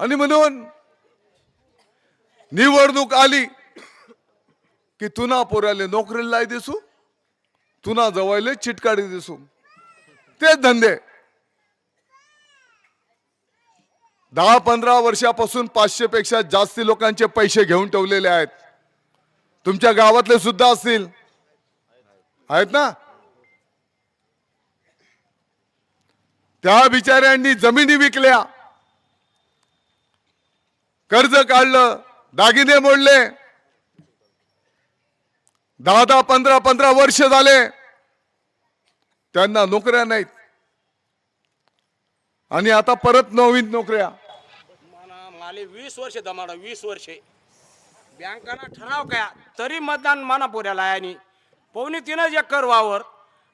आणि म्हणून निवडणूक आली की तुना पोराले नोकरीला दिसू तुना जवळले चिटकाडी दिसू. तेच धंदे. दहा पंधरा वर्षापासून पाचशे पेक्षा जास्ती लोकांचे पैसे घेऊन ठेवलेले आहेत. तुमच्या गावातले सुद्धा असतील. आहेत ना? त्या बिचाऱ्यांनी जमिनी विकल्या. कर्ज काढलं दागिने मोडले. दहा दहा पंधरा पंधरा वर्ष झाले. त्यांना नोकऱ्या नाहीत. आणि आता परत नवीन नोकऱ्या. माले वीस वर्ष दमाडा वीस वर्षे. बँकाना ठराव काय तरी मतदान माना पोऱ्याला आणि पवनी तीनच एकर वावर.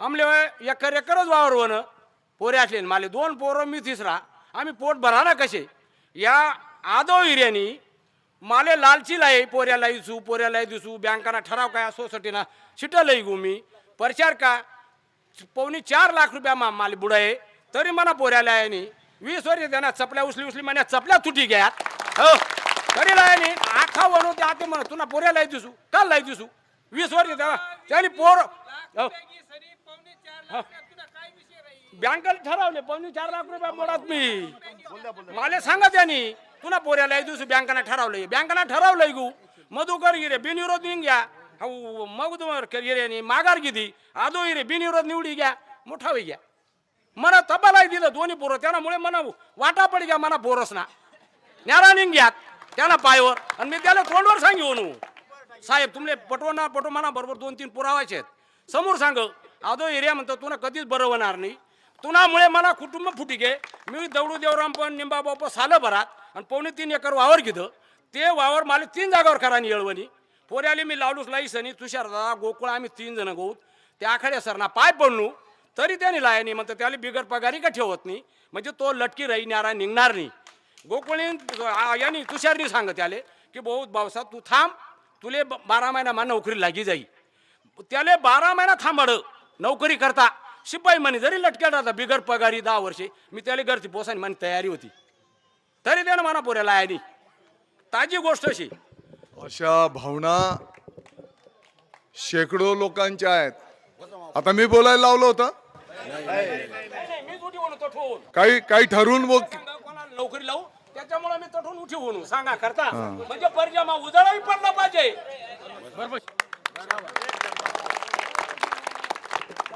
आमले एकर एकरच वावर वन. पोरे असले माले दोन पोरं मी तिसरा. आम्ही पोट भरा ना कसे? या आदो हिऱ्यानी माले लालची लाई पोऱ्याला दिसू पोऱ्याला दिसू बँकाना ठराव काय सोसायटीना छिटं लई गु मी प्रचार का पवनी चार लाख रुपया मा माले बुडाये तरी म्हणा पोऱ्याला आहे नी वीस वर्ष त्यांना चपल्या उचली उचली म्हणा चपल्या तुटी घ्या हो. तरी लाय नी आखा वणू ते आते म्हणा तुला पोऱ्याला दिसू काल लाई दिसू? वीस वर्ष त्याला त्यांनी पोर हो. हो. बँकेला ठरवले पावणे चार लाख रुपये बुडात मी. मला सांगा त्यांनी तुला पोऱ्याला एक दिवस बँकाना ठरवलंय. बँकाना ठरवलंय गु. मधुकर गिरे बिनविरोध निघून घ्या. मग गिरे माघार किती आदो गिरे बिनविरोध निवडी घ्या. मोठा होई घ्या. मला तबालाही दिलं दोन्ही पोरं. त्यामुळे मला वाटा पडी घ्या मला पोरस ना न्यारा निघून घ्या. त्याला पायवर. आणि मी त्याला तोंडवर सांगी नू साहेब तुमले पटवणार ना म्हणा बरोबर दोन तीन पुरावायचे आहेत. समोर सांग आदो एरिया म्हणतो तुला कधीच बरं होणार नाही. तुनामुळे मला कुटुंब फुटी गे मी दौडू देवराम पण निंबाबाप सालं भरात आणि पावणे तीन एकर वावर घेतं. ते वावर मला तीन जागावर करा येळवणी. पोऱ्याले मी लावडूस लाई सनी तुषार दादा गोकुळ आम्ही तीन जण गहूत त्या आखाड्या सरना पाय पडणू. तरी त्याने लायनी म्हणतात म्हणतं त्याला बिगर पगारी का ठेवत नाही? म्हणजे तो लटकी राही न्यारा निघणार नाही. गोकुळी यांनी तुषारनी सांग त्याले की भाऊ भाऊसा तू थांब. तुले ब- बारा महिना मा नोकरी लागी जाई. त्याले बारा महिना थांबाड नोकरी करता. शिपाई म्हणे जरी लटक्या राहता बिगर पगारी दहा वर्षे. मी त्याला घरची पोसानी म्हणे तयारी होती. तरी त्यानं म्हणा पोऱ्याला आहे ताजी गोष्ट अशी. अशा भावना शेकडो लोकांच्या आहेत. आता मी बोलायला लावलं होतं. मी तठून काही काही ठरवून सांगा कोणाला नोकरी लावू. त्याच्यामुळे मी तठून उठी म्हणू सांगा करता. म्हणजे परजामा उजाळाही पडला पाहिजे. बरोबर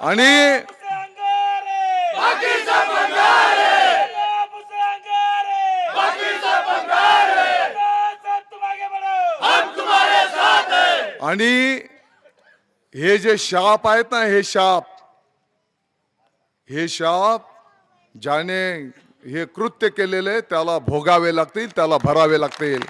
आणि आणि हे जे शाप आहेत ना हे शाप हे शाप ज्याने हे कृत्य केलेले त्याला भोगावे लागतील त्याला भरावे लागतील.